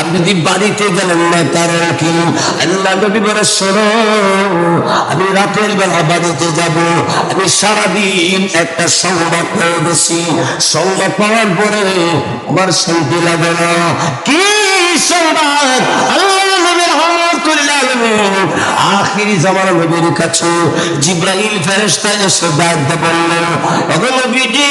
আপনি বাড়িতে গেলেন না? কারণ কি? আল্লাহ নবী বলে, শোনো, আমি রাতের বেলা বাড়িতে যাব। আমি সারাদিন একটা সংবাদ পেয়ে গেছি। সংবাদ পাওয়ার পরে আমার শান্তি লাগে না। কি সংবাদ আল্লাহ নবীর রহমতুল্লাহ আলামিন আখিরি জামানা নবীর কাছে জিব্রাইল ফেরেশতা এসে ডাক দিয়ে বললেন, ওগো নবীজি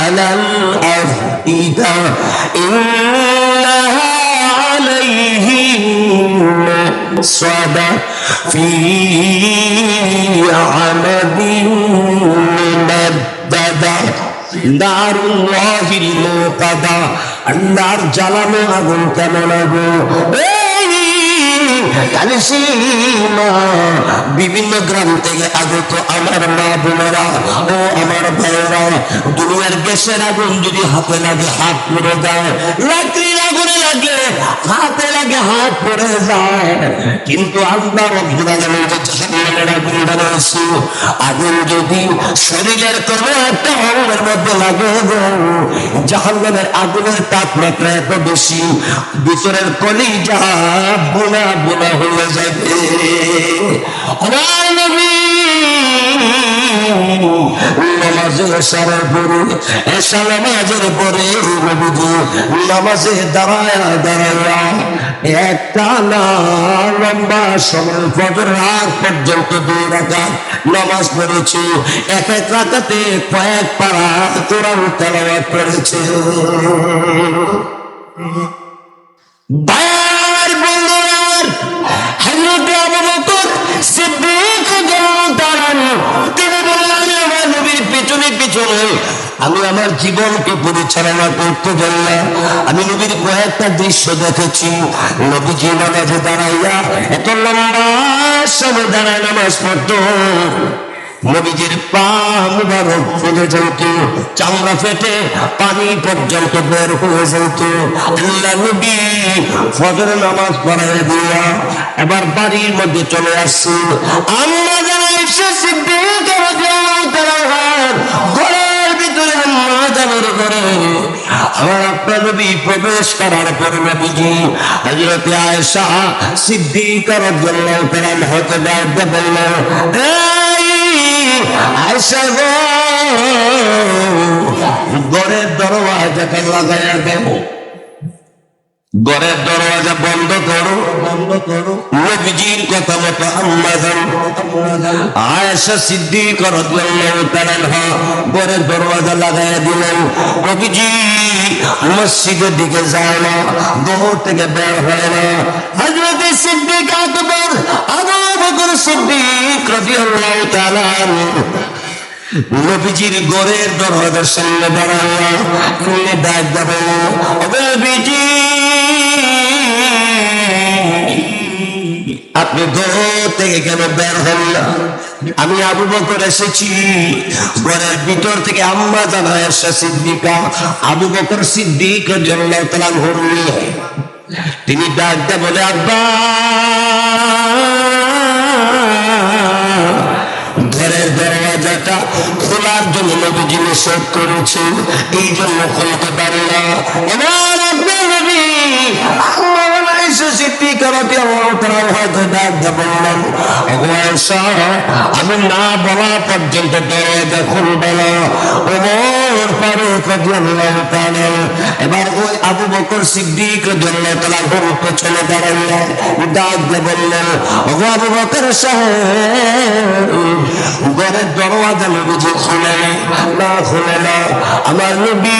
في عمد ممددة দারুল্লাহিল মুকাদা আল্লাহর জ্বালানো আগুন কেমন আগুন বিভিন্ন গ্রাম থেকে আগত আমার মা বোনেরা ও আমার ভাইয়েরা, দুনিয়ার গ্যাসের আগুন যদি হাতে লাগে, হাত পড়ে যায়, লাকড়ির আগুনে লাগে, হাতে লাগে, হাত পড়ে যায়। কিন্তু আলামিন যে আগুন আগুন যদি শরীরের কোনো একটা অঙ্গের মধ্যে লাগে, জাহান্নামের আগুনের তাপমাত্রা এত বেশি, ভিতরের বোনা বোনা হয়ে যাবে। আমার নবী। নামাজে এসার পরে এসা নামাজের পরে নবীজি নামাজে দাঁড়ায় দাঁড়ায় এক এক রাকাতে কয়েক পারা কোরআন তেলাওয়াত করেছে। বায়ার বন্ধুরার আমি আমার জীবনকে পরিচালনা করতে পারলাম আমি নবীর কয়েকটা দৃশ্য দেখেছি। নবীজি নামাজে দাঁড়াইয়া এত লম্বা সময় দাঁড়ায় নামাজ পড়তো। নবীজির ফুলে যেত, চামড়া ফেটে পানি পর্যন্ত বের হয়ে যেত। আল্লাহ নবী ফজর নামাজ পড়ায় দিয়া এবার বাড়ির মধ্যে চলে আসছে। আমরা যারা এসে সিদ্দিক ঘরের আমার আপনার নবী প্রবেশ করার পরে নবীজি হযরত সিদ্দিকা রাদিয়াল্লাহু তাআলা হতে আয়েশা গো ঘরের দরওয়াজাটা লাগাইয়া দেব? ঘরের দরওয়াজা বন্ধ করো। বন্ধ করো। নবীজির কথা মতো আম্মা যান আয়েশা সিদ্দিক রাদিয়াল্লাহু তাআলা ঘরের দরওয়াজা লাগাইয়া দিলেন। নবীজি মসজিদের দিকে যায় না দোর থেকে বের হয় না। হযরত সিদ্দিক আকবর আবু বকর সিদ্দিক রাদিয়াল্লাহু তাআলা নবীজির ঘরের দরওয়াজার সামনে খুলে ডাক দেবে নবীজি আপনি ঘর থেকে কেন বের হন না? আমি আবু বকর এসেছি। ঘরের ভিতর থেকে আম্মা জানা এসে সিদ্দিকা, আবু বকর সিদ্দিক জন্য তালা ঘর নিয়ে তিনি ডাক দিয়ে বলে, আব্বা ঘরের দরওয়াজাটা খোলার জন্য নবীজি নিষেধ করেছেন এই জন্য খুলতে পারে না। আমি না বলা পর্যন্ত ফারুক এবার ওই আবু বকর সিদ্দিক পেছনে দাঁড়ালেন ডাক বললেন আবু বকর সাহেব ঘরের দরওয়াজা নবীজি খুলে না খুলে না আমার নবী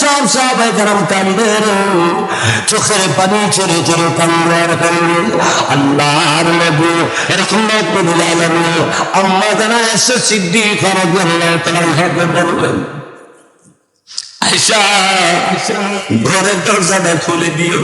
সব সব কেরাম কান্দের চোখের পানি ছেড়ে ছেড়ে কান্দার কান্দে আল্লাহর নবী রহমতুল আলামিন আম্মা যারা এসে সিদ্দিক রাদিয়াল্লাহু তাআলা বললেন আয়সা ঘরের দরজাটা খুলে দিও